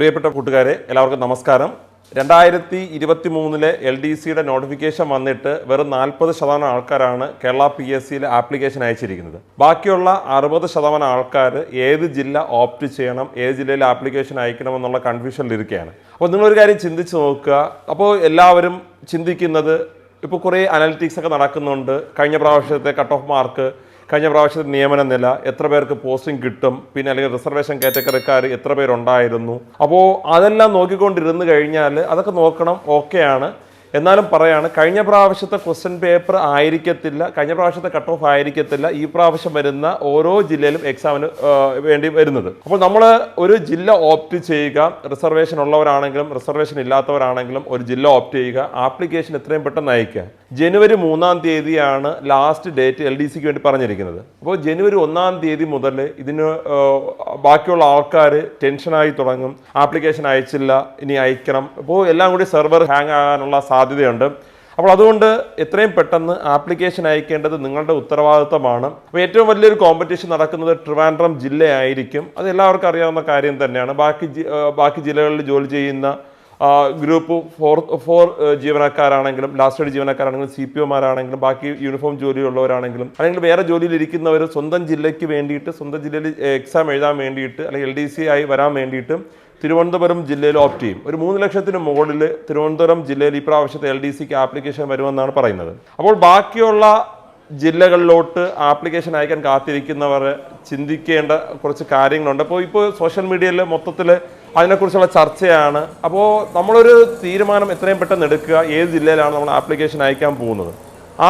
പ്രിയപ്പെട്ട കൂട്ടുകാരെ എല്ലാവർക്കും നമസ്കാരം. രണ്ടായിരത്തി ഇരുപത്തി മൂന്നിലെ എൽ ഡി സിയുടെ നോട്ടിഫിക്കേഷൻ വന്നിട്ട് വെറും നാൽപ്പത് ശതമാനം ആൾക്കാരാണ് കേരള പി എസ് സിയിൽ ആപ്ലിക്കേഷൻ അയച്ചിരിക്കുന്നത്. ബാക്കിയുള്ള അറുപത് ശതമാനം ആൾക്കാർ ഏത് ജില്ല ഓപ്റ്റ് ചെയ്യണം ഏത് ജില്ലയിൽ ആപ്ലിക്കേഷൻ അയക്കണം എന്നുള്ള കൺഫ്യൂഷനിലിരിക്കുകയാണ്. അപ്പോൾ നിങ്ങളൊരു കാര്യം ചിന്തിച്ച് നോക്കുക. അപ്പോൾ എല്ലാവരും ചിന്തിക്കുന്നത് ഇപ്പോൾ കുറേ അനാലിറ്റിക്സ് ഒക്കെ നടക്കുന്നുണ്ട്. കഴിഞ്ഞ പ്രാവശ്യത്തെ കട്ട് ഓഫ് മാർക്ക് കഴിഞ്ഞ പ്രാവശ്യത്തെ നിയമന നില എത്ര പേർക്ക് പോസ്റ്റിംഗ് കിട്ടും പിന്നെ അല്ലെങ്കിൽ റിസർവേഷൻ കാറ്റഗറിക്കാർ എത്ര പേരുണ്ടായിരുന്നു. അപ്പോൾ അതെല്ലാം നോക്കിക്കൊണ്ടിരുന്ന് കഴിഞ്ഞാൽ അതൊക്കെ നോക്കണം ഓക്കെയാണ് എന്നാലും പറയാണ് കഴിഞ്ഞ പ്രാവശ്യത്തെ ക്വസ്റ്റ്യൻ പേപ്പർ ആയിരിക്കത്തില്ല കഴിഞ്ഞ പ്രാവശ്യത്തെ കട്ട് ഓഫ് ആയിരിക്കത്തില്ല ഈ പ്രാവശ്യം വരുന്ന ഓരോ ജില്ലയിലും എക്സാമിന് വേണ്ടി വരുന്നത്. അപ്പോൾ നമ്മൾ ഒരു ജില്ല ഓപ്റ്റ് ചെയ്യുക റിസർവേഷൻ ഉള്ളവരാണെങ്കിലും റിസർവേഷൻ ഇല്ലാത്തവരാണെങ്കിലും ഒരു ജില്ല ഓപ്റ്റ് ചെയ്യുക ആപ്ലിക്കേഷൻ എത്രയും പെട്ടെന്ന് അയക്കുക ജനുവരി മൂന്നാം തീയതിയാണ് ലാസ്റ്റ് ഡേറ്റ് എൽ ഡി സിക്ക് വേണ്ടി പറഞ്ഞിരിക്കുന്നത്. അപ്പോൾ ജനുവരി ഒന്നാം തീയതി മുതൽ ഇതിന് ബാക്കിയുള്ള ആൾക്കാർ ടെൻഷനായി തുടങ്ങും. ആപ്ലിക്കേഷൻ അയച്ചില്ല ഇനി അയക്കണം. അപ്പോൾ എല്ലാം കൂടി സെർവർ ഹാങ് ആകാനുള്ള സാധ്യതയുണ്ട്. അപ്പോൾ അതുകൊണ്ട് എത്രയും പെട്ടെന്ന് ആപ്ലിക്കേഷൻ അയക്കേണ്ടത് നിങ്ങളുടെ ഉത്തരവാദിത്തമാണ്. അപ്പോൾ ഏറ്റവും വലിയൊരു കോമ്പറ്റീഷൻ നടക്കുന്നത് ട്രിവാൻഡ്രം ജില്ലയായിരിക്കും. അത് എല്ലാവർക്കും അറിയാവുന്ന കാര്യം തന്നെയാണ്. ബാക്കി ബാക്കി ജില്ലകളിൽ ജോലി ചെയ്യുന്ന ഗ്രൂപ്പ് ഫോർ ഫോർ ജീവനക്കാരാണെങ്കിലും ലാസ്റ്റ് എയ്ഡ് ജീവനക്കാരാണെങ്കിലും സി പി ഒമാരാണെങ്കിലും ബാക്കി യൂണിഫോം ജോലിയുള്ളവരാണെങ്കിലും അല്ലെങ്കിൽ വേറെ ജോലിയിൽ ഇരിക്കുന്നവർ സ്വന്തം ജില്ലയ്ക്ക് വേണ്ടിയിട്ട് സ്വന്തം ജില്ലയിൽ എക്സാം എഴുതാൻ വേണ്ടിയിട്ട് അല്ലെങ്കിൽ എൽ ഡി സി ആയി വരാൻ വേണ്ടിയിട്ട് തിരുവനന്തപുരം ജില്ലയിൽ ഓപ്റ്റ് ചെയ്യും. ഒരു മൂന്ന് ലക്ഷത്തിന് മുകളിൽ തിരുവനന്തപുരം ജില്ലയിൽ ഈ പ്രാവശ്യത്തെ എൽ ഡി സിക്ക് ആപ്ലിക്കേഷൻ വരുമെന്നാണ് പറയുന്നത്. അപ്പോൾ ബാക്കിയുള്ള ജില്ലകളിലോട്ട് ആപ്ലിക്കേഷൻ അയക്കാൻ കാത്തിരിക്കുന്നവർ ചിന്തിക്കേണ്ട കുറച്ച് കാര്യങ്ങളുണ്ട്. അപ്പോൾ ഇപ്പോൾ സോഷ്യൽ മീഡിയയിൽ മൊത്തത്തിൽ അതിനെക്കുറിച്ചുള്ള ചർച്ചയാണ്. അപ്പോൾ നമ്മളൊരു തീരുമാനം എത്രയും പെട്ടെന്ന് എടുക്കുക ഏത് ജില്ലയിലാണ് നമ്മൾ ആപ്ലിക്കേഷൻ അയക്കാൻ പോകുന്നത്.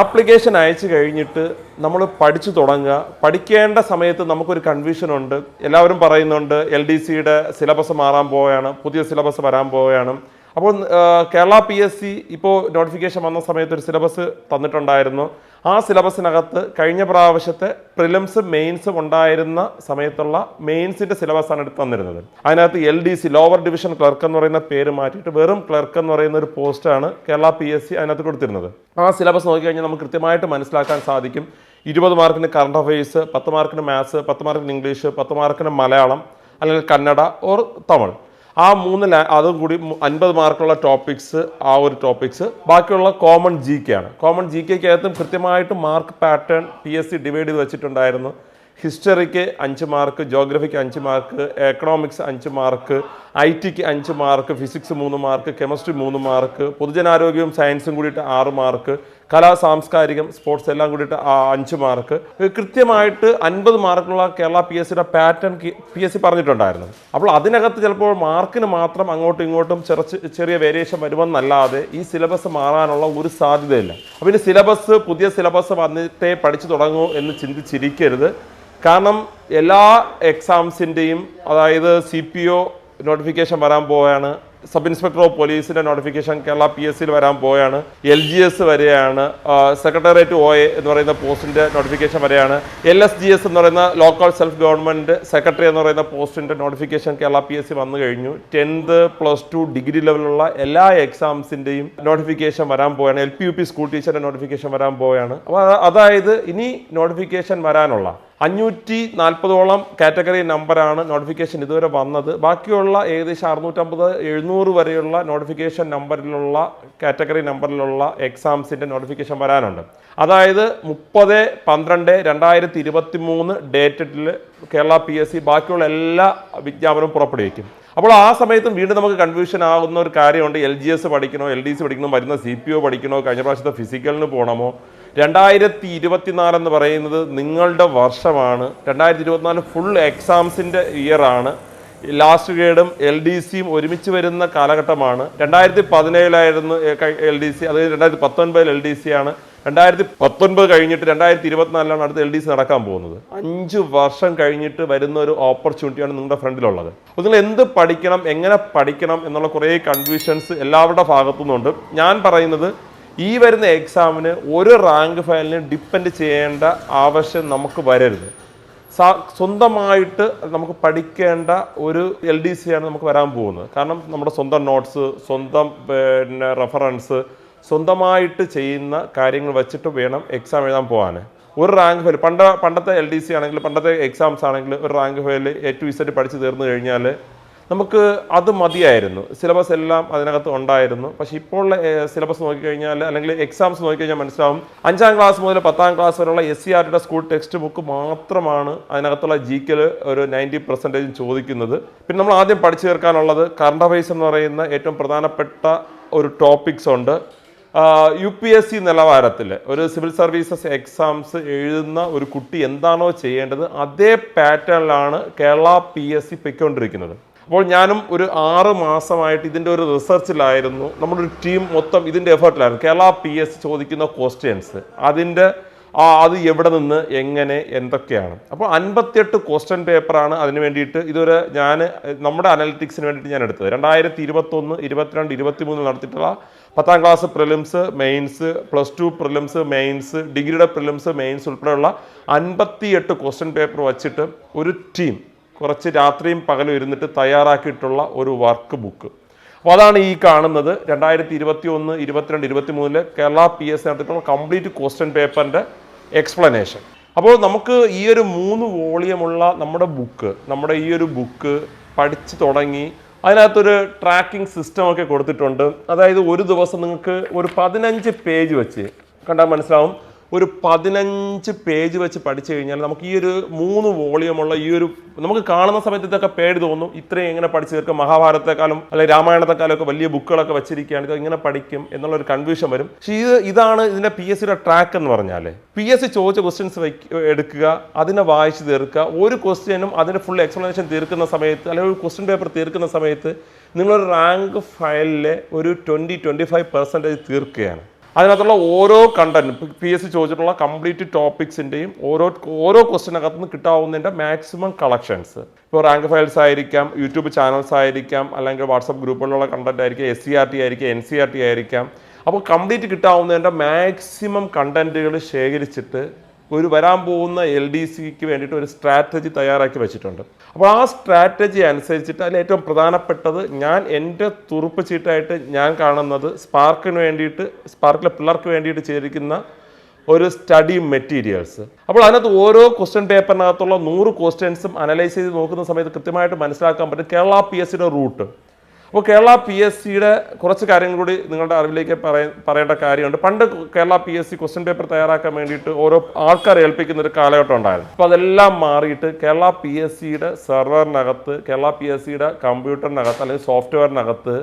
ആപ്ലിക്കേഷൻ അയച്ചു കഴിഞ്ഞിട്ട് നമ്മൾ പഠിച്ചു തുടങ്ങുക. പഠിക്കേണ്ട സമയത്ത് നമുക്കൊരു കൺഫ്യൂഷൻ ഉണ്ട്. എല്ലാവരും പറയുന്നുണ്ട് എൽ ഡി സിയുടെ സിലബസ് മാറാൻ പോവുകയാണ് പുതിയ സിലബസ് വരാൻ പോവുകയാണ്. അപ്പോൾ കേരള പി എസ് സി ഇപ്പോൾ നോട്ടിഫിക്കേഷൻ വന്ന സമയത്ത് ഒരു സിലബസ് തന്നിട്ടുണ്ടായിരുന്നു. ആ സിലബസിനകത്ത് കഴിഞ്ഞ പ്രാവശ്യത്തെ പ്രിലിംസും മെയിൻസും ഉണ്ടായിരുന്ന സമയത്തുള്ള മെയിൻസിന്റെ സിലബസാണ് എടുത്ത് തന്നിരുന്നത്. അതിനകത്ത് L D C lower division clerk എന്ന് പറയുന്ന പേര് മാറ്റിയിട്ട് വെറും ക്ലർക്ക് എന്ന് പറയുന്ന ഒരു പോസ്റ്റാണ് കേരള പി എസ് സി അതിനകത്ത് കൊടുത്തിരുന്നത്. ആ സിലബസ് നോക്കിക്കഴിഞ്ഞാൽ നമുക്ക് കൃത്യമായിട്ട് മനസ്സിലാക്കാൻ സാധിക്കും. ഇരുപത് മാർക്കിന് കറണ്ട് അഫയേഴ്സ് പത്ത് മാർക്കിന് മാത്സ് പത്ത് മാർക്കിന് ഇംഗ്ലീഷ് പത്ത് മാർക്കിന് മലയാളം അല്ലെങ്കിൽ കന്നഡ ഓർ തമിഴ്. ആ മൂന്ന് അതും കൂടി അൻപത് മാർക്കുള്ള ടോപ്പിക്സ് ആ ഒരു ടോപ്പിക്സ് ബാക്കിയുള്ള കോമൺ ജി കെ ആണ്. കോമൺ ജി കെക്കകത്തും കൃത്യമായിട്ട് mark pattern P S C divide ചെയ്ത് വെച്ചിട്ടുണ്ടായിരുന്നു. ഹിസ്റ്ററിക്ക് അഞ്ച് മാർക്ക് ജോഗ്രഫിക്ക് അഞ്ച് മാർക്ക് എക്കണോമിക്സ് അഞ്ച് മാർക്ക് ഐ ടിക്ക് അഞ്ച് മാർക്ക് ഫിസിക്സ് മൂന്ന് മാർക്ക് കെമിസ്ട്രി മൂന്ന് മാർക്ക് പൊതുജനാരോഗ്യവും സയൻസും കൂടിയിട്ട് ആറ് മാർക്ക് കലാ സാംസ്കാരികം സ്പോർട്സ് എല്ലാം കൂടിയിട്ട് അഞ്ച് മാർക്ക് കൃത്യമായിട്ട് അൻപത് മാർക്കുള്ള കേരള പി എസ് സിയുടെ പാറ്റേൺ പി എസ് സി പറഞ്ഞിട്ടുണ്ടായിരുന്നു. അപ്പോൾ അതിനകത്ത് ചിലപ്പോൾ മാർക്കിന് മാത്രം അങ്ങോട്ടും ഇങ്ങോട്ടും ചെറച്ച് ചെറിയ വേരിയേഷൻ വരുമെന്നല്ലാതെ ഈ സിലബസ് മാറാനുള്ള ഒരു സാധ്യതയില്ല. അപ്പോൾ ഇനി സിലബസ് പുതിയ സിലബസ് വന്നിട്ടേ പഠിച്ചു തുടങ്ങൂ എന്ന് ചിന്തിച്ചിരിക്കരുത്. കാരണം എല്ലാ എക്സാംസിന്റെയും അതായത് സി പി ഒ നോട്ടിഫിക്കേഷൻ വരാൻ പോവുകയാണ്. സബ് ഇൻസ്പെക്ടർ ഓഫ് പോലീസിന്റെ നോട്ടിഫിക്കേഷൻ കേരള പി എസ് സിയിൽ വരാൻ പോയാണ്. എൽ ജി എസ് വരെയാണ് സെക്രട്ടേറിയറ്റ് ഒ എ എന്ന് പറയുന്ന പോസ്റ്റിന്റെ നോട്ടിഫിക്കേഷൻ വരെയാണ്. എൽ എസ് ജി എസ് എന്ന് പറയുന്ന ലോക്കൽ സെൽഫ് ഗവൺമെന്റ് സെക്രട്ടറി എന്ന് പറയുന്ന പോസ്റ്റിന്റെ notification Kerala P S C വന്നു കഴിഞ്ഞു. ടെൻത്ത് പ്ലസ് ടു ഡിഗ്രി ലെവലുള്ള എല്ലാ എക്സാംസിന്റെയും നോട്ടിഫിക്കേഷൻ വരാൻ പോയാണ്. L P U P school ടീച്ചറിന്റെ നോട്ടിഫിക്കേഷൻ വരാൻ പോവുകയാണ് അപ്പോൾ അതായത് ഇനി നോട്ടിഫിക്കേഷൻ വരാനുള്ള അഞ്ഞൂറ്റി നാൽപ്പതോളം കാറ്റഗറി നമ്പറാണ് നോട്ടിഫിക്കേഷൻ ഇതുവരെ വന്നത്. ബാക്കിയുള്ള ഏകദേശം അറുന്നൂറ്റമ്പത് എഴുന്നൂറ് വരെയുള്ള നോട്ടിഫിക്കേഷൻ നമ്പറിലുള്ള കാറ്റഗറി നമ്പറിലുള്ള എക്സാംസിന്റെ നോട്ടിഫിക്കേഷൻ വരാനുണ്ട്. അതായത് മുപ്പത് പന്ത്രണ്ട് രണ്ടായിരത്തി ഇരുപത്തി മൂന്ന് ഡേറ്റിൽ കേരള പി എസ് സി ബാക്കിയുള്ള എല്ലാ വിജ്ഞാപനവും പുറപ്പെടുവിക്കും. അപ്പോൾ ആ സമയത്തും വീണ്ടും നമുക്ക് കൺഫ്യൂഷൻ ആകുന്ന ഒരു കാര്യമുണ്ട്. എൽ ജി എസ് പഠിക്കണോ എൽ ഡി സി പഠിക്കണോ വരുന്ന സി പി ഒ പഠിക്കണോ കഴിഞ്ഞ പ്രാവശ്യത്തെ ഫിസിക്കലിന് പോകണമോ? രണ്ടായിരത്തി ഇരുപത്തിനാല് എന്ന് പറയുന്നത് നിങ്ങളുടെ വർഷമാണ്. രണ്ടായിരത്തി ഇരുപത്തിനാല് ഫുൾ എക്സാംസിന്റെ ഇയറാണ് ലാസ്റ്റ് ഗ്രേഡും എൽ ഡി സിയും ഒരുമിച്ച് വരുന്ന കാലഘട്ടമാണ്. രണ്ടായിരത്തി പതിനേഴിലായിരുന്നു എൽ ഡി സി അതായത് രണ്ടായിരത്തി പത്തൊൻപതിൽ എൽ ഡി സി ആണ്. രണ്ടായിരത്തി പത്തൊൻപത് കഴിഞ്ഞിട്ട് രണ്ടായിരത്തി ഇരുപത്തിനാലിലാണ് അടുത്ത എൽ ഡി സി നടക്കാൻ പോകുന്നത്. അഞ്ച് വർഷം കഴിഞ്ഞിട്ട് വരുന്ന ഒരു ഓപ്പർച്യൂണിറ്റിയാണ് നിങ്ങളുടെ ഫ്രണ്ടിലുള്ളത്. അപ്പോൾ നിങ്ങൾ എന്ത് പഠിക്കണം എങ്ങനെ പഠിക്കണം എന്നുള്ള കുറേ കൺഫ്യൂഷൻസ് എല്ലാവരുടെ ഭാഗത്തു നിന്നുണ്ട് ഞാൻ പറയുന്നത് ഈ വരുന്ന എക്സാമിന് ഒരു റാങ്ക് ഫയലിന് ഡിപ്പെൻഡ് ചെയ്യേണ്ട ആവശ്യം നമുക്ക് വരരുത്. സ്വന്തമായിട്ട് നമുക്ക് പഠിക്കേണ്ട ഒരു എൽ ഡി സി ആണ് നമുക്ക് വരാൻ പോകുന്നത്. കാരണം നമ്മുടെ സ്വന്തം നോട്ട്സ് സ്വന്തം പിന്നെ റെഫറൻസ് സ്വന്തമായിട്ട് ചെയ്യുന്ന കാര്യങ്ങൾ വെച്ചിട്ട് വേണം എക്സാം എഴുതാൻ പോകാൻ ഒരു റാങ്ക് ഫയൽ പണ്ട പണ്ടത്തെ എൽ ഡി സി ആണെങ്കിൽ പണ്ടത്തെ എക്സാംസ് ആണെങ്കിൽ ഒരു rank file A to Z പഠിച്ച് തീർന്നു കഴിഞ്ഞാൽ നമുക്ക് അത് മതിയായിരുന്നു. സിലബസ് എല്ലാം അതിനകത്ത് ഉണ്ടായിരുന്നു. പക്ഷേ ഇപ്പോൾ സിലബസ് നോക്കിക്കഴിഞ്ഞാൽ അല്ലെങ്കിൽ എക്സാംസ് നോക്കിക്കഴിഞ്ഞാൽ മനസ്സിലാവും. അഞ്ചാം ക്ലാസ് മുതൽ പത്താം ക്ലാസ് വരെയുള്ള S C school text book മാത്രമാണ് അതിനകത്തുള്ള ജി കെയിൽ ഒരു നയന്റി പെർസെന്റേജും ചോദിക്കുന്നത്. പിന്നെ നമ്മൾ ആദ്യം പഠിച്ചു തീർക്കാനുള്ളത് കറണ്ട് അഫയേഴ്സ് എന്ന് പറയുന്ന ഏറ്റവും പ്രധാനപ്പെട്ട ഒരു ടോപ്പിക്സ് ഉണ്ട്. യു പി എസ് സി നിലവാരത്തിൽ ഒരു സിവിൽ സർവീസസ് എക്സാംസ് എഴുതുന്ന ഒരു കുട്ടി എന്താണോ ചെയ്യേണ്ടത് അതേ പാറ്റേണിലാണ് കേരള പി എസ് സി പൊയ്ക്കൊണ്ടിരിക്കുന്നത്. അപ്പോൾ ഞാനും ഒരു ആറ് മാസമായിട്ട് ഇതിന്റെ ഒരു റിസർച്ചിലായിരുന്നു നമ്മുടെ ഒരു ടീം മൊത്തം ഇതിന്റെ എഫേർട്ടിലായിരുന്നു കേരള പി എസ് ചോദിക്കുന്ന ക്വസ്റ്റ്യൻസ് അതിന്റെ ആ അത് എവിടെ നിന്ന് എങ്ങനെ എന്തൊക്കെയാണ്. അപ്പോൾ അൻപത്തിയെട്ട് ക്വസ്റ്റ്യൻ പേപ്പറാണ് അതിന് വേണ്ടിയിട്ട് ഇതൊരു ഞാൻ നമ്മുടെ അനലിറ്റിക്സിന് വേണ്ടിയിട്ട് ഞാൻ എടുത്തത്. രണ്ടായിരത്തി ഇരുപത്തൊന്ന് ഇരുപത്തിരണ്ട് ഇരുപത്തി മൂന്ന് നടത്തിയിട്ടുള്ള പത്താം class prelims mains plus two prelims mains ഡിഗ്രിയുടെ പ്രിലിംസ് മെയിൻസ് ഉൾപ്പെടെയുള്ള അൻപത്തിയെട്ട് ക്വസ്റ്റ്യൻ പേപ്പർ വച്ചിട്ട് ഒരു ടീം കുറച്ച് രാത്രിയും പകലും ഇരുന്നിട്ട് തയ്യാറാക്കിയിട്ടുള്ള ഒരു വർക്ക് ബുക്ക് അപ്പോൾ അതാണ് ഈ കാണുന്നത്. രണ്ടായിരത്തി ഇരുപത്തി ഒന്ന് ഇരുപത്തിരണ്ട് ഇരുപത്തി മൂന്നിൽ കേരള പി എസ് നടത്തിയിട്ടുള്ള കംപ്ലീറ്റ് ക്വസ്റ്റ്യൻ പേപ്പറിന്റെ എക്സ്പ്ലനേഷൻ അപ്പോൾ നമുക്ക് ഈ ഒരു മൂന്ന് വോളിയമുള്ള നമ്മുടെ ബുക്ക് നമ്മുടെ ഈ ഒരു ബുക്ക് പഠിച്ചു തുടങ്ങി അതിനകത്തൊരു ട്രാക്കിംഗ് സിസ്റ്റം ഒക്കെ കൊടുത്തിട്ടുണ്ട്. അതായത് ഒരു ദിവസം നിങ്ങൾക്ക് ഒരു പതിനഞ്ച് പേജ് വെച്ച് കണ്ടാൽ മനസ്സിലാവും. ഒരു പതിനഞ്ച് പേജ് വെച്ച് പഠിച്ചു കഴിഞ്ഞാൽ നമുക്ക് ഈ ഒരു മൂന്ന് വോളിയമുള്ള ഈ ഒരു നമുക്ക് കാണുന്ന സമയത്ത് ഇതൊക്കെ പേടി തോന്നും. ഇത്രയും എങ്ങനെ പഠിച്ചു? തീർക്കും മഹാഭാരതത്തെക്കാളും അല്ലെങ്കിൽ രാമായണത്തെക്കാളും ഒക്കെ വലിയ ബുക്കുകളൊക്കെ വെച്ചിരിക്കുകയാണ്. ഇത് എങ്ങനെ പഠിക്കും എന്നുള്ള ഒരു കൺഫ്യൂഷൻ വരും. പക്ഷേ ഇത് ഇതാണ് ഇതിന്റെ പി എസ് സിയുടെ ട്രാക്ക് എന്ന് പറഞ്ഞാൽ പി എസ് സി ചോദിച്ച ക്വസ്റ്റ്യൻസ് എടുക്കുക അതിനെ വായിച്ച് തീർക്കുക. ഒരു ക്വസ്റ്റ്യനും അതിന്റെ ഫുൾ എക്സ്പ്ലനേഷൻ തീർക്കുന്ന സമയത്ത് അല്ലെങ്കിൽ ഒരു ക്വസ്റ്റ്യൻ പേപ്പർ തീർക്കുന്ന സമയത്ത് നിങ്ങളൊരു റാങ്ക് ഫയലിലെ ഒരു ട്വന്റി ട്വന്റി ഫൈവ് പെർസെന്റേജ് തീർക്കുകയാണ്. അതിനകത്തുള്ള ഓരോ കണ്ടന്റും പി എസ് സി ചോദിച്ചിട്ടുള്ള കംപ്ലീറ്റ് ടോപ്പിക്സിന്റെയും ഓരോ ഓരോ ക്വസ്റ്റിനകത്ത് നിന്ന് കിട്ടാവുന്നതിന്റെ മാക്സിമം കളക്ഷൻസ് ഇപ്പോൾ റാങ്ക് ഫയൽസ് ആയിരിക്കാം യൂട്യൂബ് ചാനൽസ് ആയിരിക്കാം അല്ലെങ്കിൽ വാട്സപ്പ് ഗ്രൂപ്പുകളിലുള്ള കണ്ടന്റ് ആയിരിക്കാം എസ് സി ആർ ടി ആയിരിക്കാം എൻ സി ആർ ടി ആയിരിക്കാം. അപ്പോൾ കംപ്ലീറ്റ് കിട്ടാവുന്നതിന്റെ മാക്സിമം കണ്ടന്റുകൾ ശേഖരിച്ചിട്ട് ഒരു വരാൻ പോകുന്ന എൽ ഡി സിക്ക് വേണ്ടിയിട്ട് ഒരു സ്ട്രാറ്റജി തയ്യാറാക്കി വെച്ചിട്ടുണ്ട്. അപ്പോൾ ആ സ്ട്രാറ്റജി അനുസരിച്ചിട്ട് അതിൽ ഏറ്റവും പ്രധാനപ്പെട്ടത് ഞാൻ എന്റെ തുറുപ്പ് ചീട്ടായിട്ട് ഞാൻ കാണുന്നത് സ്പാർക്കിന് വേണ്ടിയിട്ട് സ്പാർക്കിലെ പിള്ളേർക്ക് വേണ്ടിയിട്ട് ചെയ്തിരിക്കുന്ന ഒരു സ്റ്റഡി മെറ്റീരിയൽസ്. അപ്പോൾ അതിനകത്ത് ഓരോ ക്വസ്റ്റ്യൻ പേപ്പറിനകത്തുള്ള നൂറ് ക്വസ്റ്റ്യൻസും അനലൈസ് ചെയ്ത് നോക്കുന്ന സമയത്ത് കൃത്യമായിട്ട് മനസ്സിലാക്കാൻ പറ്റും കേരള പി എസ് റൂട്ട് അപ്പോൾ കേരള പി എസ് സിയുടെ കുറച്ച് കാര്യങ്ങൾ കൂടി നിങ്ങളുടെ അറിവിലേക്ക് പറയ പറയേണ്ട കാര്യമുണ്ട്. പണ്ട് Kerala P S C question paper തയ്യാറാക്കാൻ വേണ്ടിയിട്ട് ഓരോ ആൾക്കാരെ ഏൽപ്പിക്കുന്ന ഒരു കാലഘട്ടം ഉണ്ടായിരുന്നു. അപ്പോൾ അതെല്ലാം മാറിയിട്ട് കേരള പി എസ് സിയുടെ സെർവറിനകത്ത് കേരള പി എസ് സിയുടെ കമ്പ്യൂട്ടറിനകത്ത് അല്ലെങ്കിൽ സോഫ്റ്റ്വെയറിനകത്ത്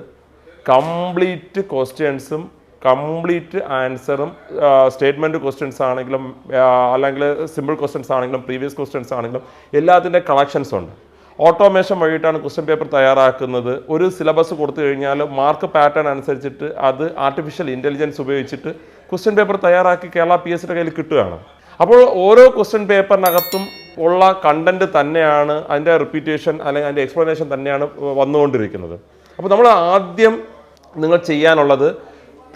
കംപ്ലീറ്റ് ക്വസ്റ്റ്യൻസും കംപ്ലീറ്റ് ആൻസറും സ്റ്റേറ്റ്മെന്റ് ക്വസ്റ്റ്യൻസ് ആണെങ്കിലും അല്ലെങ്കിൽ സിമ്പിൾ ക്വസ്റ്റ്യൻസ് ആണെങ്കിലും പ്രീവിയസ് ക്വസ്റ്റ്യൻസ് ആണെങ്കിലും എല്ലാത്തിന്റെ കളക്ഷൻസ് ഉണ്ട്. ഓട്ടോമേഷൻ വഴിയിട്ടാണ് ക്വസ്റ്റ്യൻ പേപ്പർ തയ്യാറാക്കുന്നത്. ഒരു സിലബസ് കൊടുത്തു കഴിഞ്ഞാൽ മാർക്ക് പാറ്റേൺ അനുസരിച്ചിട്ട് അത് ആർട്ടിഫിഷ്യൽ ഇന്റലിജൻസ് ഉപയോഗിച്ചിട്ട് ക്വസ്റ്റ്യൻ പേപ്പർ തയ്യാറാക്കി കേരള പി എസ് സിയുടെ കയ്യിൽ കിട്ടുകയാണ്. അപ്പോൾ ഓരോ ക്വസ്റ്റ്യൻ പേപ്പറിനകത്തും ഉള്ള കണ്ടന്റ് തന്നെയാണ് അതിന്റെ റിപ്പീറ്റേഷൻ അല്ലെങ്കിൽ അതിന്റെ എക്സ്പ്ലനേഷൻ തന്നെയാണ് വന്നുകൊണ്ടിരിക്കുന്നത്. അപ്പോൾ നമ്മൾ ആദ്യം നിങ്ങൾ ചെയ്യാനുള്ളത്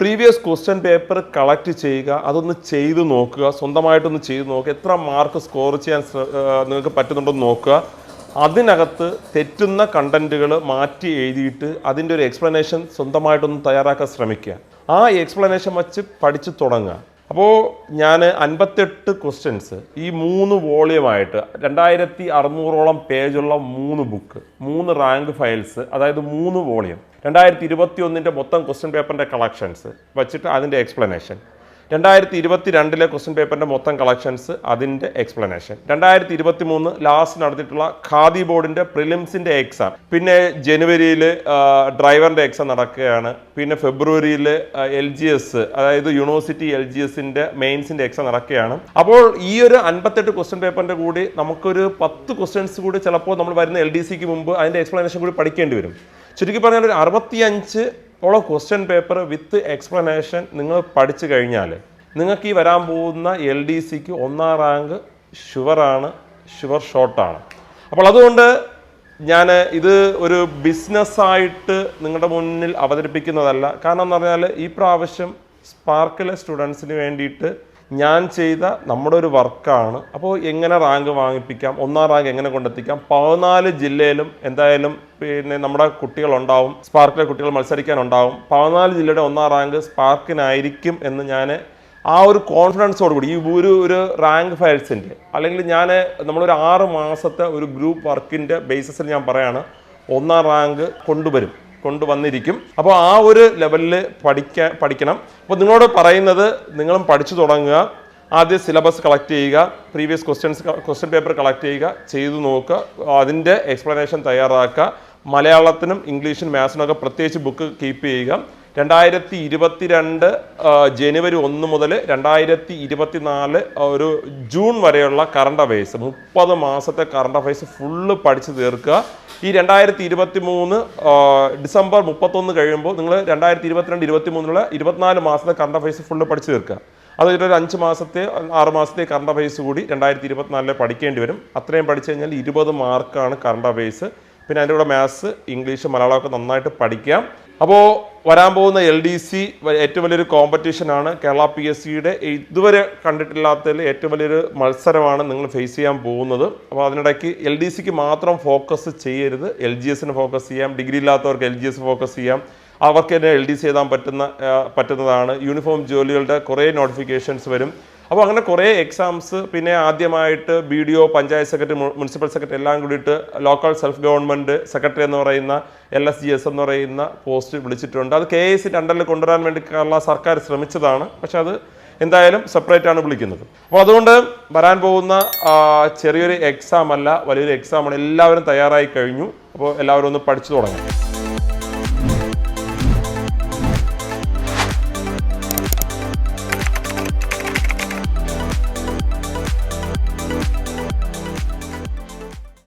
പ്രീവിയസ് ക്വസ്റ്റ്യൻ പേപ്പർ കളക്ട് ചെയ്യുക അതൊന്ന് ചെയ്തു നോക്കുക സ്വന്തമായിട്ടൊന്ന് ചെയ്തു നോക്കുക എത്ര മാർക്ക് സ്കോർ ചെയ്യാൻ നിങ്ങൾക്ക് പറ്റുന്നുണ്ടോ എന്ന് നോക്കുക. അതിനകത്ത് തെറ്റുന്ന കണ്ടന്റുകൾ മാറ്റി എഴുതിയിട്ട് അതിന്റെ ഒരു എക്സ്പ്ലനേഷൻ സ്വന്തമായിട്ടൊന്ന് തയ്യാറാക്കാൻ ശ്രമിക്കുക. ആ എക്സ്പ്ലനേഷൻ വച്ച് പഠിച്ച് തുടങ്ങുക. അപ്പോൾ ഞാൻ അൻപത്തെട്ട് ക്വസ്റ്റ്യൻസ് ഈ മൂന്ന് വോളിയമായിട്ട് രണ്ടായിരത്തി അറുന്നൂറോളം പേജുള്ള മൂന്ന് ബുക്ക് മൂന്ന് റാങ്ക് ഫയൽസ് അതായത് മൂന്ന് വോളിയം രണ്ടായിരത്തി ഇരുപത്തി ഒന്നിന്റെ മൊത്തം ക്വസ്റ്റ്യൻ പേപ്പറിന്റെ കളക്ഷൻസ് വച്ചിട്ട് അതിന്റെ എക്സ്പ്ലനേഷൻ രണ്ടായിരത്തി ഇരുപത്തി രണ്ടിലെ ക്വസ്റ്റ്യൻ പേപ്പറിന്റെ മൊത്തം കളക്ഷൻസ് അതിന്റെ എക്സ്പ്ലനേഷൻ. രണ്ടായിരത്തി ഇരുപത്തി മൂന്ന് ലാസ്റ്റ് നടത്തിയിട്ടുള്ള ഖാദി ബോർഡിന്റെ പ്രിലിംസിന്റെ എക്സാം പിന്നെ ജനുവരിയിൽ ഡ്രൈവറിന്റെ എക്സാം നടക്കുകയാണ്. പിന്നെ ഫെബ്രുവരിയിൽ എൽ ജി എസ് അതായത് യൂണിവേഴ്സിറ്റി എൽ ജി എസിന്റെ മെയിൻസിന്റെ എക്സാം നടക്കുകയാണ്. അപ്പോൾ ഈ ഒരു അൻപത്തെട്ട് ക്വസ്റ്റ്യൻ പേപ്പറിന്റെ കൂടി നമുക്കൊരു പത്ത് ക്വസ്റ്റ്യൻസ് കൂടി ചിലപ്പോൾ നമ്മൾ വരുന്ന എൽ ഡി സിക്ക് മുമ്പ് അതിന്റെ എക്സ്പ്ലനേഷൻ കൂടി പഠിക്കേണ്ടി വരും. ചുരുക്കി പറഞ്ഞാൽ ഒരു അറുപത്തിയഞ്ച് ഓളം ക്വസ്റ്റ്യൻ പേപ്പർ വിത്ത് എക്സ്പ്ലനേഷൻ നിങ്ങൾ പഠിച്ചു കഴിഞ്ഞാൽ നിങ്ങൾക്ക് ഈ വരാൻ പോകുന്ന എൽ ഡി സിക്ക് ഒന്നാം റാങ്ക് ഷുവറാണ് ഷുവർ ഷോട്ടാണ് അപ്പോൾ അതുകൊണ്ട് ഞാൻ ഇത് ഒരു ബിസിനസ്സായിട്ട് നിങ്ങളുടെ മുന്നിൽ അവതരിപ്പിക്കുന്നതല്ല. കാരണം എന്ന് പറഞ്ഞാൽ ഈ പ്രാവശ്യം സ്പാർക്കിലെ സ്റ്റുഡൻസിന് വേണ്ടിയിട്ട് ഞാൻ ചെയ്ത നമ്മുടെ ഒരു വർക്കാണ്. അപ്പോൾ എങ്ങനെ റാങ്ക് വാങ്ങിപ്പിക്കാം ഒന്നാം റാങ്ക് എങ്ങനെ കൊണ്ടെത്തിക്കാം പതിനാല് ജില്ലയിലും എന്തായാലും പിന്നെ നമ്മുടെ കുട്ടികളുണ്ടാവും സ്പാർക്കിലെ കുട്ടികൾ മത്സരിക്കാനുണ്ടാവും. പതിനാല് ജില്ലയുടെ ഒന്നാം റാങ്ക് സ്പാർക്കിനായിരിക്കും എന്ന് ഞാൻ ആ ഒരു കോൺഫിഡൻസോട് കൂടി ഈ ഒരു ഒരു റാങ്ക് ഫയൽസിന്റെ അല്ലെങ്കിൽ ഞാൻ നമ്മളൊരു ആറ് മാസത്തെ ഒരു ഗ്രൂപ്പ് വർക്കിന്റെ ബേസിസിൽ ഞാൻ പറയാണ് ഒന്നാം റാങ്ക് കൊണ്ടുവരും. കൊണ്ടുവന്നിരിക്കും. അപ്പോൾ ആ ഒരു ലെവലിൽ പഠിക്ക പഠിക്കണം. അപ്പോൾ നിങ്ങളോട് പറയുന്നത് നിങ്ങളും പഠിച്ചു തുടങ്ങുക. ആദ്യം സിലബസ് കളക്ട് ചെയ്യുക. Previous questions question paper collect ചെയ്യുക. ചെയ്തു നോക്കുക. അതിന്റെ എക്സ്പ്ലനേഷൻ തയ്യാറാക്കുക. മലയാളത്തിനും ഇംഗ്ലീഷിനും മാത്സിനും ഒക്കെ പ്രത്യേകിച്ച് ബുക്ക് കീപ്പ് ചെയ്യുക. രണ്ടായിരത്തി ഇരുപത്തിരണ്ട് ജനുവരി ഒന്ന് മുതൽ രണ്ടായിരത്തി ഇരുപത്തിനാല് ഒരു ജൂൺ വരെയുള്ള കറണ്ട് അഫയേഴ്സ് മുപ്പത് മാസത്തെ കറണ്ട് അഫയേഴ്സ് ഫുള്ള് പഠിച്ചു തീർക്കുക. ഈ രണ്ടായിരത്തി ഇരുപത്തി മൂന്ന് ഡിസംബർ മുപ്പത്തൊന്ന് കഴിയുമ്പോൾ നിങ്ങൾ രണ്ടായിരത്തി ഇരുപത്തിരണ്ട് ഇരുപത്തി മൂന്നിലുള്ള ഇരുപത്തിനാല് മാസത്തെ കറണ്ട് അഫയേഴ്സ് ഫുള്ള് പഠിച്ചു തീർക്കുക. അത് ഒരു അഞ്ച് മാസത്തെ ആറ് മാസത്തെ കറണ്ട് അഫയേഴ്സ് കൂടി രണ്ടായിരത്തി ഇരുപത്തിനാലിലെ പഠിക്കേണ്ടി വരും. അത്രയും പഠിച്ചു കഴിഞ്ഞാൽ ഇരുപത് മാർക്കാണ് കറണ്ട് അഫയേഴ്സ്. പിന്നെ അതിന്റെ കൂടെ മാത്സ് ഇംഗ്ലീഷ് മലയാളമൊക്കെ നന്നായിട്ട് പഠിക്കാം. അപ്പോൾ വരാൻ പോകുന്ന എൽ ഡി സി ഏറ്റവും വലിയൊരു കോമ്പറ്റീഷനാണ് കേരള പി എസ് സിയുടെ ഇതുവരെ കണ്ടിട്ടില്ലാത്തതിൽ ഏറ്റവും വലിയൊരു മത്സരമാണ് നിങ്ങൾ ഫേസ് ചെയ്യാൻ പോകുന്നത്. അപ്പോൾ അതിനിടയ്ക്ക് എൽ ഡി സിക്ക് മാത്രം ഫോക്കസ് ചെയ്യരുത്. എൽ ജി എസിന് ഫോക്കസ് ചെയ്യാം. ഡിഗ്രി ഇല്ലാത്തവർക്ക് എൽ ജി എസ് ഫോക്കസ് ചെയ്യാം. അവർക്ക് തന്നെ എൽ ഡി സി എഴുതാൻ പറ്റുന്ന പറ്റുന്നതാണ്. യൂണിഫോം ജോലികളുടെ കുറേ നോട്ടിഫിക്കേഷൻസ് വരും. അപ്പോൾ അങ്ങനെ കുറേ എക്സാംസ് പിന്നെ ആദ്യമായിട്ട് B D O panchayat secretary municipal secretary എല്ലാം കൂടിയിട്ട് ലോക്കൽ സെൽഫ് ഗവൺമെന്റ് സെക്രട്ടറി എന്ന് പറയുന്ന എൽ എസ് ജി എസ് എന്ന് പറയുന്ന പോസ്റ്റ് വിളിച്ചിട്ടുണ്ട്. അത് കെ എസ് അണ്ടറിൽ കൊണ്ടുവരാൻ വേണ്ടി കേരള സർക്കാർ ശ്രമിച്ചതാണ്. പക്ഷെ അത് എന്തായാലും സെപ്പറേറ്റ് ആണ് വിളിക്കുന്നത്. അപ്പോൾ അതുകൊണ്ട് വരാൻ പോകുന്ന ചെറിയൊരു എക്സാം അല്ല വലിയൊരു എക്സാമാണ് എല്ലാവരും തയ്യാറായി കഴിഞ്ഞു. അപ്പോൾ എല്ലാവരും ഒന്ന് പഠിച്ചു തുടങ്ങാം.